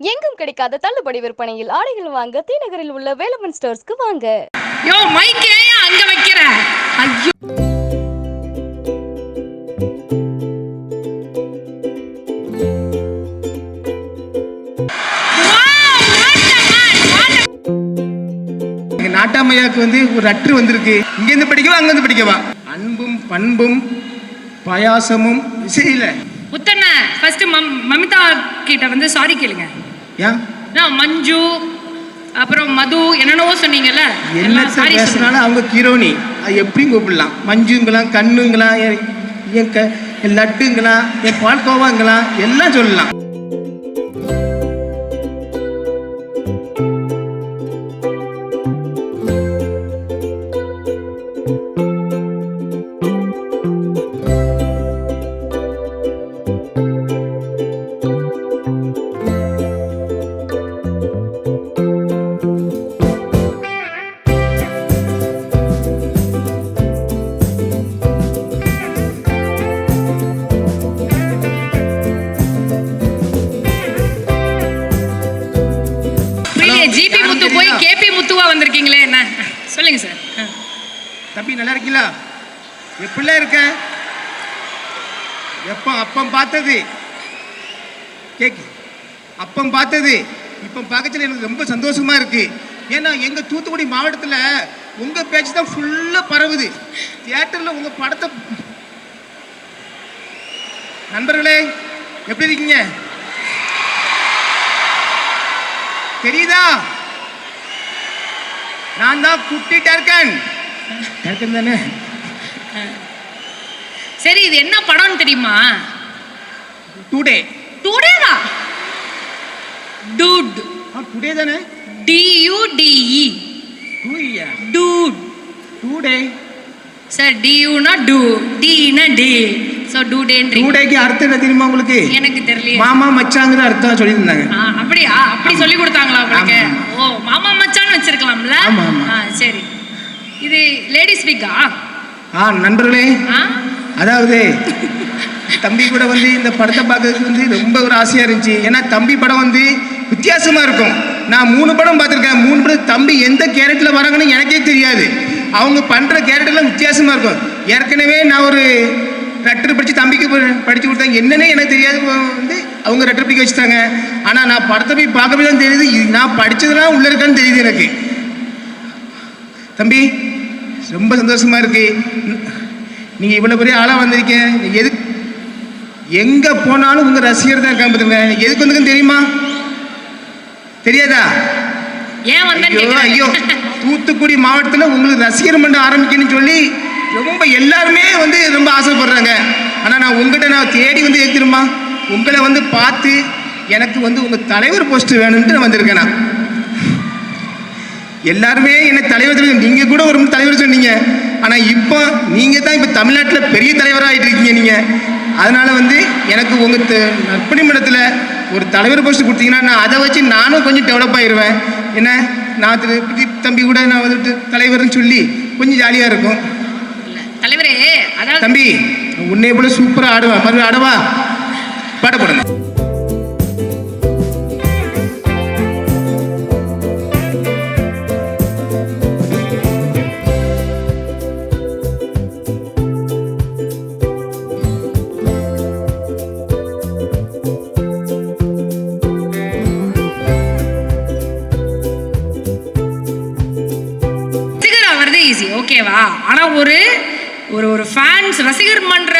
எங்கும் கிடைக்காத தள்ளுபடி விற்பனையில் ஆடைகள் வாங்க தி நகரில் உள்ள வேலமன் ஸ்டோர்ஸ்க்கு வாங்க. யோ மைக் ஏன் அங்க வைக்கிற? ஐயோ. நாட்டாமையாக்கு வந்து ஒரு அற்று வந்திருக்கு. இங்கேருந்து படிக்கவா அங்கேருந்து படிக்கவா? அன்பும் பண்பும் பாயாசமும் இசையில. முத்தண்ண ஃபர்ஸ்ட் மம் மமிதா கிட்ட வந்து சாரி கேளுங்க. ஏன் மஞ்சு அப்புறம் மது என்னென்னவோ சொன்னீங்கல்ல? என்னத்த சாரி பேசினாலும் அவங்க கீரோனி எப்படியும் கூப்பிடலாம். மஞ்சுங்களாம் கண்ணுங்களாம் என் க என் லட்டுங்களாம் என் பால்கோவாங்களாம் எல்லாம் சொல்லலாம். கேபி வந்திருக்கீங்களே என்ன? சொல்லுங்க சார். தம்பி நல்லா இருக்கீங்களா? எப்படிலாம் இருக்க? எப்போ அப்பம் பார்த்தது? கேக்கு. அப்பம் பார்த்தது. இப்போ பார்க்கச்சல எனக்கு ரொம்ப சந்தோஷமா இருக்கு. ஏன்னா எங்கள் தூத்துக்குடி மாவட்டத்தில் உங்கள் பேச்சு தான் ஃபுல்லாக பரவுது. தியேட்டர்ல உங்கள் படத்தை நண்பர்களே எப்படி இருக்கீங்க? தெரியுதா? நான் தான் குட்டி டர்கன். டர்கன் தானே? சரி இது என்ன படம்னு தெரியுமா? டுடே டுடே தான்? டூட் ஆ டுடே தானே டியூடிஇ டூயா டூட் டுடே சார் டியூனா டூ டினா டே ஸோ டூ டேன்றீங்க டுடேக்கு அர்த்தம் என்ன தெரியுமா உங்களுக்கு? எனக்கு தெரியலையே. மாமா மச்சாங்கிற அர்த்தம் சொல்லியிருந்தாங்க. ஆ, அப்படியா? அப்படி சொல்லி கொடுத்தாங்களா உங்களுக்கு? ஓ மாமா மச்சான்னு வச்சிருக்கலாம்ல? ஆமா, சரி. இது லேடிஸ் வீக்கா ஆ? நண்பர்களே. அதாவது தம்பி கூட வந்து இந்த படத்தை பார்க்கறதுக்கு வந்து ரொம்ப ஒரு ஆசையாக இருந்துச்சு. ஏன்னா தம்பி படம் வந்து வித்தியாசமாக இருக்கும். நான் மூணு படம் பார்த்துருக்கேன். மூணு படம் தம்பி எந்த கேரக்டரில் வராங்கன்னு எனக்கே தெரியாது. அவங்க பண்ணுற கேரக்டர்லாம் வித்தியாசமாக இருக்கும். ஏற்கனவே நான் ஒரு ரெட்டர் படித்து தம்பிக்கு ப- கொடுத்தாங்க என்னன்னே எனக்கு தெரியாது வந்து அவங்க ரெட்டர் படிக்க வச்சுட்டாங்க. ஆனால் நான் படத்தை போய் பார்க்கவே தான் தெரியுது. இது நான் படித்ததுலாம் உள்ளே இருக்கான்னு தெரியுது எனக்கு. தம்பி ரொம்ப சந்தோஷமாக இருக்கு. நீங்கள் இவ்வளோ பெரிய ஆளாக வந்திருக்கேன் நீங்க எது எங்கே போனாலும் உங்கள் ரசிகர் தான் இருக்காங்க பார்த்துங்க எதுக்கு வந்துக்குன்னு தெரியுமா? தெரியாதா? ஏன் வந்தேன்னு ஐயோ. தூத்துக்குடி மாவட்டத்தில் உங்களுக்கு ரசிகர் மன்றம் ஆரம்பிக்கணும்னு சொல்லி ரொம்ப எல்லாருமே வந்து ரொம்ப ஆசைப்படுறாங்க. ஆனால் நான் உங்ககிட்ட நான் தேடி வந்து தெரியுமா? உங்களை வந்து பார்த்து எனக்கு வந்து உங்கள் தலைவர் போஸ்ட் வேணும்ட்டு நான் வந்திருக்கேன் நான். எல்லாருமே என்ன தலைவர் நீங்கள் கூட ஒரு தலைவர் சொன்னீங்க. ஆனால் இப்போ நீங்கள் தான் இப்போ தமிழ்நாட்டில் பெரிய தலைவராக ஆகிட்டு இருக்கீங்க நீங்கள் அதனால வந்து எனக்கு உங்கள் நற்பணி மன்றத்தில் ஒரு தலைவர் போஸ்ட் கொடுத்தீங்கன்னா நான் அதை வச்சு நானும் கொஞ்சம் டெவலப் ஆயிடுவேன் என்ன? நான் தம்பி கூட நான் வந்துட்டு தலைவர்னு சொல்லி கொஞ்சம் ஜாலியாக இருக்கும். தலைவரே அதாவது தம்பி உன்னை போல சூப்பராக ஆடுவேன். மறுபடியும் ஆடவா? பாட போடுங்க. ஓகேவா? ஆனா ஒரு ஒரு ஒரு ஃபேன்ஸ் ரசிகர் மன்ற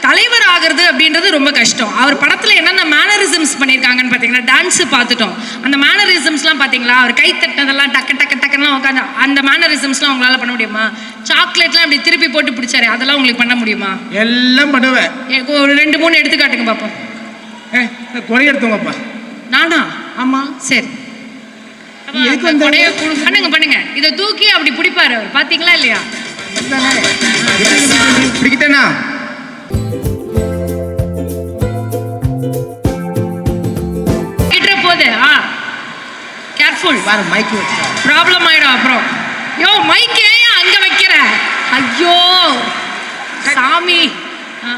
தலைவர் ஆகிறது அப்படின்றது ரொம்ப கஷ்டம். அவர் படத்துல என்னென்ன மேனரிசம்ஸ் பண்ணியிருக்காங்கன்னு பார்த்தீங்கன்னா டான்ஸ் பார்த்துட்டோம் அந்த மேனரிசம்ஸ்லாம் பார்த்தீங்களா அவர் கை தட்டினதெல்லாம் டக்கு டக்கு டக்குலாம் உட்காந்து அந்த மேனரிசம்ஸ்லாம் உங்களால பண்ண முடியுமா? சாக்லேட்லாம் அப்படி திருப்பி போட்டு பிடிச்சாரு அதெல்லாம் உங்களுக்கு பண்ண முடியுமா? எல்லாம் பண்ணுவேன். ஒரு ரெண்டு மூணு எடுத்துக்காட்டுங்க பார்ப்போம் ஏ கொடை எடுத்தவங்கப்பா. நானா? ஆமாம் சரி. எதுக்கு பண்ணுங்க பண்ணுங்க. இதை தூக்கி அப்படி பிடிப்பாரு. அவர் பாத்தீங்களா இல்லையா? பிடிக்கிட்டேனா? கிட்ட போது ஆ. கேர்ஃபுல் பாரு மைக் ப்ராப்ளம் ஆயிடும் அப்புறம். யோ மைக் ஏன் அங்க வைக்கிற? ஐயோ சாமி. ஆ.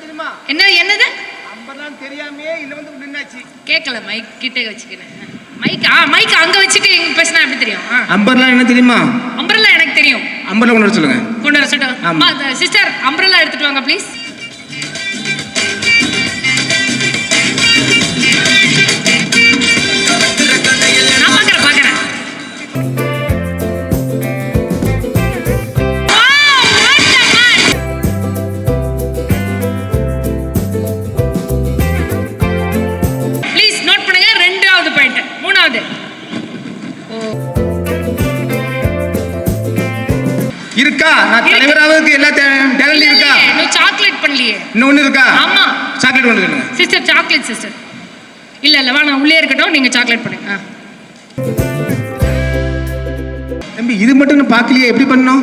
தெரியுமா என்ன என்னது அம்பர்லாம் தெரியாமே இல்லை வந்து நின்னாச்சு கேட்கல மைக் கிட்டே வச்சுக்கிறேன் மைக் ஆ மைக் அங்க வச்சுட்டு எங்க பேசினா எப்படி தெரியும்? ஆ. அம்பர்லாம் என்ன தெரியுமா? அம்பரலா எனக்கு தெரியும். அம்பர்லாம் கொண்டு வர சொல்லுங்க. கொண்டு வர. சொல்லட்டும் சிஸ்டர் அம்பரலா எடுத்துட்டு வாங்க ப்ளீஸ் இன்னொன்னு இருக்கா? ஆமா. சாக்லேட் கொண்டு சொல்லுங்க சிஸ்டர் சாக்லேட் சிஸ்டர் இல்ல இல்ல வேணாம். உள்ளே இருக்கட்டும். நீங்க சாக்லேட் பண்ணுங்க. தம்பி இது மட்டும் நான் பார்க்கலையே. எப்படி பண்ணோம்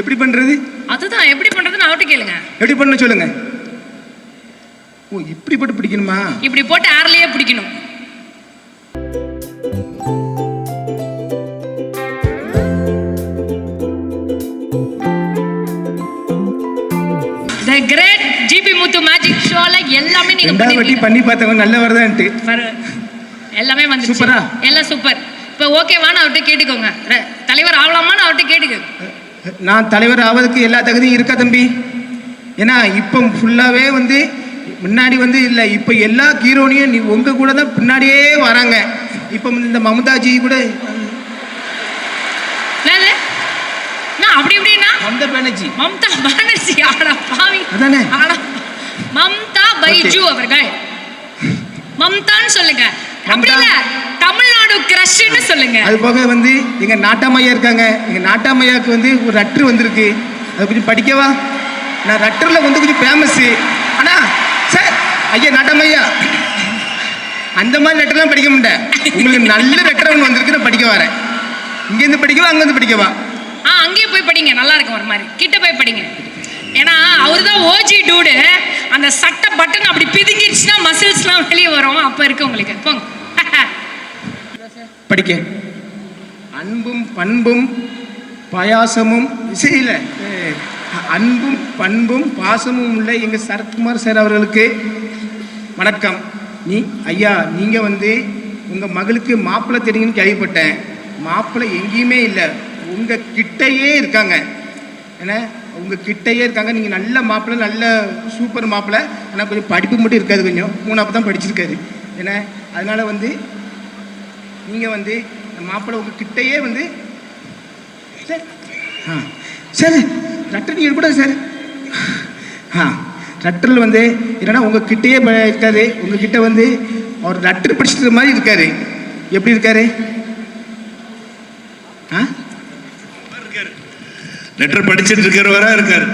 எப்படி பண்றது? அதுதான். எப்படி பண்றதுன்னு அவட்ட கேளுங்க. எப்படி பண்ண சொல்லுங்க. ஓ இப்படி போட்டு பிடிக்கணுமா? இப்படி போட்டு ஏர்லயே பிடிக்கணும். எல்லாமே நீங்க ரெண்டாவது வாட்டி பண்ணி பார்த்தவங்க நல்ல வருதான்ட்டு எல்லாமே வந்து சூப்பரா? எல்லாம் சூப்பர். இப்போ ஓகேவான்னு அவர்கிட்ட கேட்டுக்கோங்க. தலைவர் ஆகலாமான்னு அவர்கிட்ட கேட்டுக்கோங்க. நான் தலைவர் ஆவதுக்கு எல்லா தகுதியும் இருக்கா தம்பி? ஏன்னா இப்போ ஃபுல்லாகவே வந்து முன்னாடி வந்து இல்லை இப்போ எல்லா ஹீரோனையும் நீ உங்கள் கூட தான் பின்னாடியே வராங்க. இப்போ இந்த மமதாஜி கூட அப்படி இப்படின்னா? மமதா பானர்ஜி. மம்தா பானர்ஜி ஆடா பாவி. அதானே? ஆடா. மம்தா பைஜு அவர்கள். மம்தான்னு சொல்லுங்க. அப்படி இல்ல தமிழ்நாடு கிரஷ்னு சொல்லுங்க. அது போக வந்து எங்கள் நாட்டாமையா இருக்காங்க. எங்கள் நாட்டாமையாவுக்கு வந்து ஒரு ரட்ரு வந்திருக்கு. அதை கொஞ்சம் படிக்கவா? நான் ரட்டரில் வந்து கொஞ்சம் ஃபேமஸ்ஸு அண்ணா சார் ஐயா நாட்டாமையா. அந்த மாதிரி லெட்டர்லாம் படிக்க மாட்டேன். உங்களுக்கு நல்ல லெட்டர் ஒன்று வந்திருக்கு நான் படிக்க வரேன். இங்கேருந்து படிக்கவா அங்கேருந்து படிக்கவா? ஆ அங்கேயே போய் படிங்க. நல்லா இருக்கும் ஒரு மாதிரி. கிட்ட போய் படிங்க. ஏன்னா அவர் தான் ஓஜி டூடு அந்த அப்படி பிதுங்கிடுச்சுன்னா மசில்ஸ்லாம் வெளியே வரும். அப்போ இருக்கு உங்களுக்கு போங்க. படிக்க. அன்பும் பண்பும் பாயாசமும் இல்லை. அன்பும் பண்பும் பாசமும் உள்ள எங்கள் சரத்குமார் சார் அவர்களுக்கு வணக்கம். நீ ஐயா நீங்கள் வந்து உங்கள் மகளுக்கு மாப்பிள்ளை தெரியுங்கன்னு கேள்விப்பட்டேன். மாப்பிள்ளை எங்கேயுமே இல்லை. உங்கள் கிட்டையே இருக்காங்க. ஏன்னா உங்கள் கிட்டையே இருக்காங்க. நீங்கள் நல்ல மாப்பிள்ளை நல்ல சூப்பர் மாப்பிள்ளை. ஆனால் கொஞ்சம் படிப்பு மட்டும் இருக்காது கொஞ்சம். மூணாப்பு தான் படிச்சிருக்காரு. ஏன்னா அதனால் வந்து நீங்கள் வந்து இந்த மாப்பிள்ளை உங்கள் கிட்டையே வந்து சார். ஆ. சார். ரட்டர் நீங்கள் கூட சார். ஆ. ரட்டரில் வந்து என்னன்னா உங்கள் கிட்டேயே இருக்காரு. உங்கள் கிட்டே வந்து அவர் ரட்டர் படிச்சுட்டு மாதிரி இருக்காரு. எப்படி இருக்காரு ஆ லெட்டர் படிச்சுட்டு இருக்கிறவரா இருக்காரு.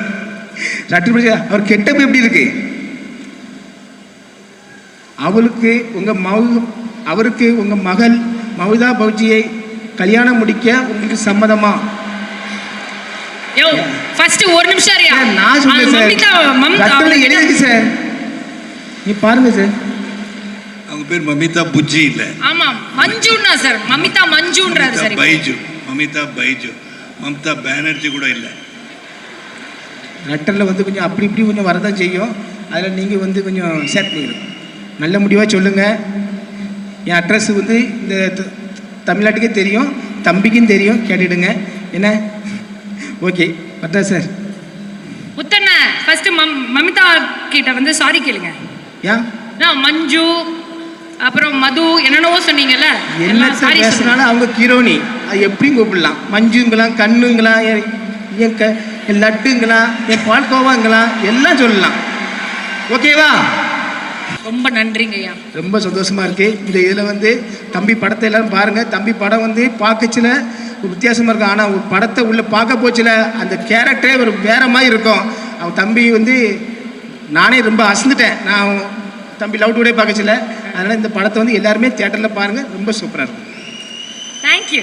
ரட்டர் படிச்சு அவர் கெட்டப்பு எப்படி இருக்கு? அவளுக்கு உங்கள் மவு அவருக்கு உங்கள் மகள் மவுதா பௌஜியை கல்யாணம் முடிக்க உங்களுக்கு சம்மதமா? யோ ஃபர்ஸ்ட் ஒரு நிமிஷம் நான் சொல்றேன் சார். நீ பாருங்க சார். அவங்க பேர் மமிதா புஜ்ஜி இல்ல. ஆமா மஞ்சுன்னா சார். மமிதா மஞ்சுன்றாரு சார். பைஜு மமிதா பைஜு. மம்தா பானர்ஜி கூட இல்லை. லெட்டரில் வந்து கொஞ்சம் அப்படி இப்படி கொஞ்சம் வரதான் செய்யும். அதில் நீங்கள் வந்து கொஞ்சம் ஷேர் பண்ணிடுங்க நல்ல முடிவாக சொல்லுங்கள் என் அட்ரஸ் வந்து இந்த தமிழ்நாட்டுக்கே தெரியும். தம்பிக்கும் தெரியும். கேட்டுடுங்க. என்ன? ஓகே. பட்டா சார். முத்தண்ண ஃபர்ஸ்ட் மம் மமிதா கிட்ட வந்து சாரி கேளுங்க. ஏன்? நான் மஞ்சு அப்புறம் மது என்னென்னவோ சொன்னீங்கல்ல. என்னத்தை சாரி பேசினாலும் அவங்க கிரோனி எப்படியும் கூப்பிடலாம். மஞ்சுங்களாம் கண்ணுங்களாம் என் க என் லட்டுங்களாம் என் பால்கோவாங்களாம் எல்லாம் சொல்லலாம். ஓகேவா? ரொம்ப நன்றிங்க ஐயா. ரொம்ப சந்தோஷமா இருக்கு. இந்த இதில் வந்து தம்பி படத்தை எல்லாரும் பாருங்க. தம்பி படம் வந்து பார்க்கச்சில ஒரு வித்தியாசமா இருக்கும். ஆனால் ஒரு படத்தை உள்ள பார்க்க போச்சுல அந்த கேரக்டரே ஒரு வேற மாதிரி இருக்கும். அவன் தம்பி வந்து நானே ரொம்ப அசந்துட்டேன். நான் தம்பி லவ் டுடே பார்க்கச்சில. அதனால் இந்த படத்தை வந்து எல்லாருமே தியேட்டரில் பாருங்க. ரொம்ப சூப்பராக இருக்கும். தேங்க்யூ